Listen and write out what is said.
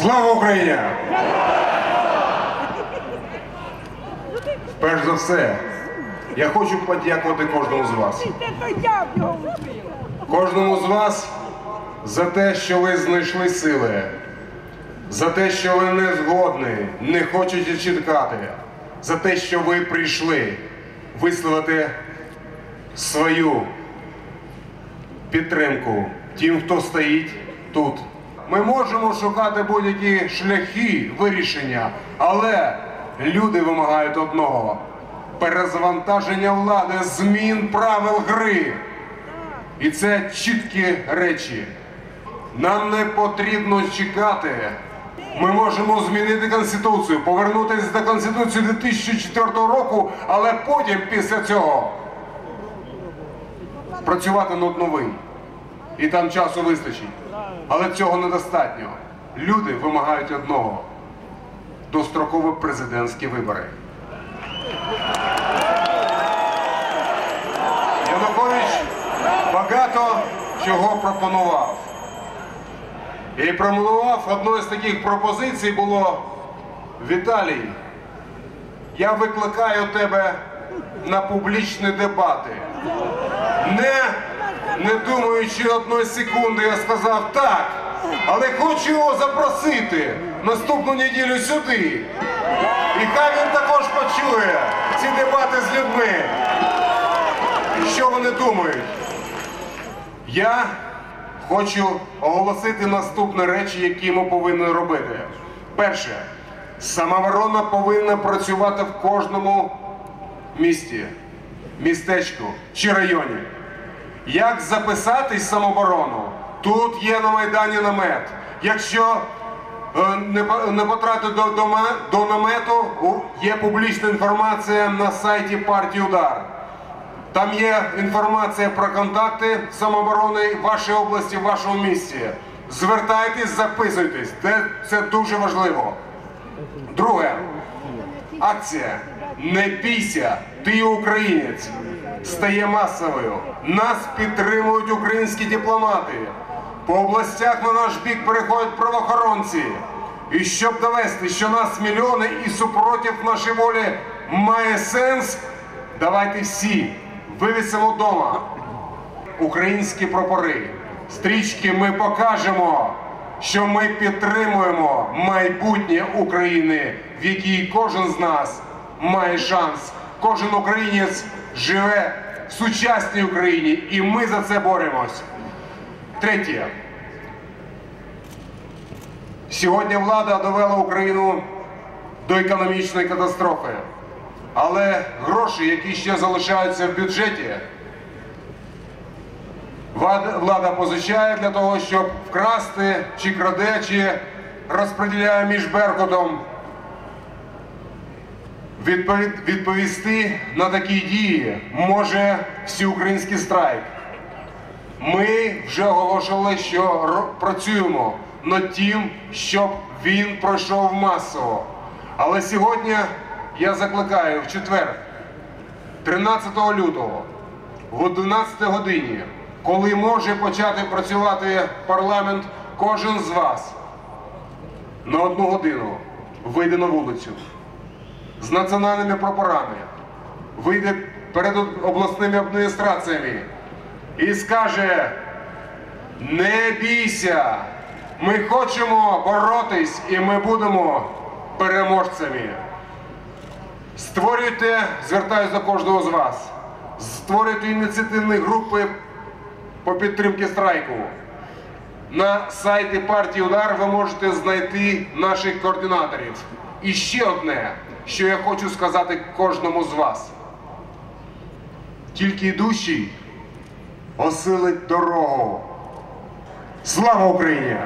Слава Україні! Перш за все, я хочу подякувати кожному з вас. Кожному з вас за те, що ви знайшли сили, за те, що ви не згодні, не хочете чекати, за те, що ви прийшли висловити свою підтримку тим, хто стоїть тут. Ми можемо шукати будь-які шляхи вирішення, але люди вимагають одного перезвантаження влади, змін правил гри. І це чіткі речі. Нам не потрібно чекати. Ми можемо змінити Конституцію, повернутися до Конституції 2004 року, але потім після цього працювати над новим. І там часу вистачить. Але цього недостатньо. Люди вимагають одного дострокові президентські вибори. Янукович багато чого пропонував. І пропонував одною з таких пропозицій було Віталій, я викликаю тебе на публічні дебати. Не, не думаючи одної секунди, я сказав так, але хочу його запросити наступну неділю сюди. І хай він також почує ці дебати з людьми. Що вони думають? Я хочу оголосити наступні речі, які ми повинні робити. Перше, самооборона повинна працювати в кожному місті, містечку чи районі. Як записатись в самооборону? Тут є на Майдані намет. Якщо е, не, по- не потрапити до, до, намету, є публічна інформація на сайті партії Удар. Там є інформація про контакти самооборони в вашій області, в вашому місті. Звертайтесь, записуйтесь. Це, це дуже важливо. Друге, акція Не бійся, ти українець стає масовою. Нас підтримують українські дипломати. По областях на наш бік переходять правоохоронці. І щоб довести, що нас мільйони і супротив нашої волі має сенс, давайте всі вивісимо вдома українські прапори. Стрічки ми покажемо, що ми підтримуємо майбутнє України, в якій кожен з нас має шанс. Кожен українець живе в сучасній Україні, і ми за це боремось. Третє. Сьогодні влада довела Україну до економічної катастрофи. Але гроші, які ще залишаються в бюджеті, влада, позичає для того, щоб вкрасти, чи краде, чи розподіляє між Беркутом. Відповісти на такі дії може всеукраїнський страйк. Ми вже оголошували, що працюємо над тим, щоб він пройшов масово. Але сьогодні я закликаю в четвер, 13 лютого, в 11 годині, коли може почати працювати парламент, кожен з вас на одну годину вийде на вулицю з національними прапорами, вийде перед обласними адміністраціями і скаже: не бійся, ми хочемо боротись і ми будемо переможцями. Створюйте, звертаюся до кожного з вас, створюйте ініціативні групи по підтримці страйку. На сайті партії Удар ви можете знайти наших координаторів. І ще одне, що я хочу сказати кожному з вас. Тільки йдущий осилить дорогу. Слава Україні!